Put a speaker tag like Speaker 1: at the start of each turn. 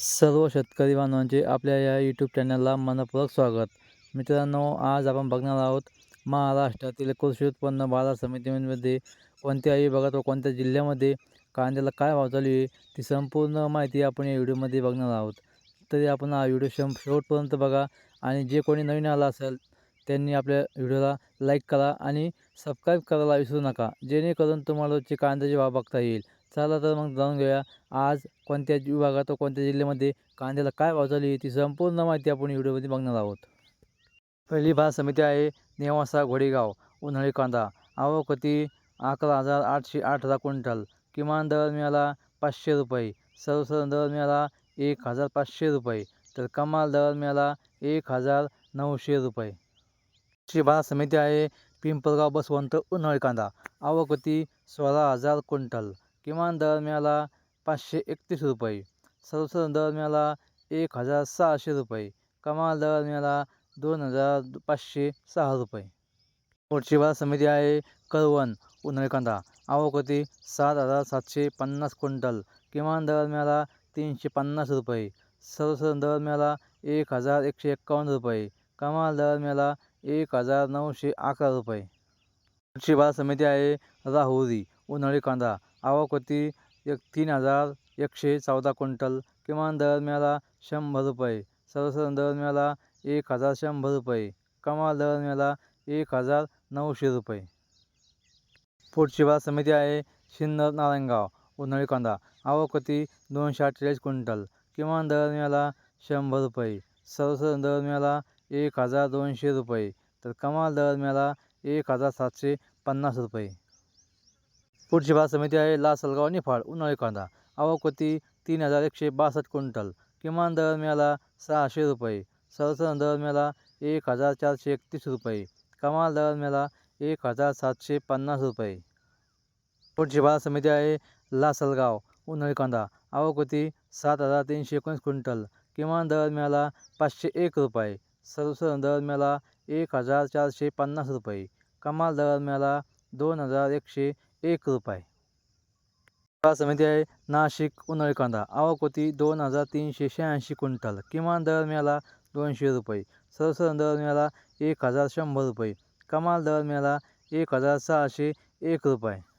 Speaker 1: सर्व शेतकरी बांधवांचे आपल्या या यूट्यूब चॅनलला मनपूर्वक स्वागत. मित्रांनो आज आपण बघणार आहोत महाराष्ट्रातील कृषी उत्पन्न बाजार समितीमध्ये कोणत्याही विभागात व कोणत्या जिल्ह्यामध्ये कांद्याला काय भाव चालू आहे ती संपूर्ण माहिती आपण या व्हिडिओमध्ये बघणार आहोत. तरी आपण हा व्हिडिओ शं शेवटपर्यंत बघा आणि जे कोणी नवीन आला असेल त्यांनी आपल्या व्हिडिओला लाईक करा आणि सबस्क्राईब करायला विसरू नका जेणेकरून तुम्हाला जे कांद्याचे भाव बघता येईल चला तर मग जाणून घेऊया. आज कोणत्या विभागात व कोणत्या जिल्ह्यामध्ये कांद्याला काय भाव चालू आहे ती संपूर्ण माहिती आपण व्हिडिओमध्ये बघणार आहोत. पहिली बाजार समिती आहे नेवासा घोडेगाव उन्हाळी कांदा. आवकती अकरा हजार आठशे अठरा क्विंटल. किमान दर मिळाला पाचशे रुपये. सर्वसाधारण दर मिळाला एक हजार पाचशे रुपये. तर कमाल दर मिळाला एक हजार नऊशे रुपये. ची बाजार समिती आहे पिंपळगाव बसवंत उन्हाळी कांदा. आवक होती सोळा हजार क्विंटल. किमान दर मिळाला पाचशे एकतीस रुपये. सर्वसाधारण दर मिळाला एक हजार सहाशे रुपये. कमाल दर मिळाला दोन हजार पाचशे सहा रुपये. पुढची बाजार समिती आहे करवण उन्हाळी कांदा सात हजार सातशे पन्नास क्विंटल. किमान दर मिळाला तीनशे पन्नास रुपये. सर्वसाधारण दर मिळाला एक हजार एकशे एक्कावन्न रुपये. कमाल दर मिळाला एक हजार नऊशे अकरा रुपये. पुढची बाजार समिती आहे राहुरी उन्हाळी कांदा आवक होती एक तीन हजार एकशे चौदा क्विंटल. किमान दर मिळाला शंभर रुपये. सर्वसाधारण दर मिळाला एक हजार शंभर रुपये. कमाल दर मिळाला एक हजार नऊशे रुपये. पुढची बाजार समिती आहे सिन्नर नारायणगाव. उन्हाळी कांदा आवक होती दोनशे अठ्ठेचाळीस क्विंटल. किमान दर मिळाला शंभर रुपये. सर्वसाधारण दर मिळाला एक हजार दोनशे रुपये. तर कमाल दर मिळाला एक हजार सातशे पन्नास रुपये. पुढची बाजार समिती आहे लासलगाव निफाड उन्हाळी कांदा. आवक होती तीन हजार एकशे बासष्ट क्विंटल. किमान दर मिळाला सहाशे रुपये. सर्वसाधारण दर मिळाला एक हजार चारशे एकतीस रुपये. कमाल दर मिळाला एक हजार सातशे पन्नास रुपये. पुढची बाजार समिती आहे लासलगाव उन्हाळी कांदा. आवक होती सात हजार तीनशे एकोणीस क्विंटल. किमान दर मिळाला पाचशे एक रुपये. सर्वसाधारण दर मिळाला एक हजार चारशे पन्नास रुपये. कमाल दर मिळाला दोन हजार एकशे एक रुपये. बाजार समिती आहे नाशिक उन्हाळी कांदा आवक होती दोन हजार तीनशे शहाऐंशी क्विंटल. किमान दर मिळाला दोनशे रुपये. सरसरण दर मिळाला एक हजार शंभर रुपये. कमाल दर मिळाला एक हजार सहाशे एक रुपये.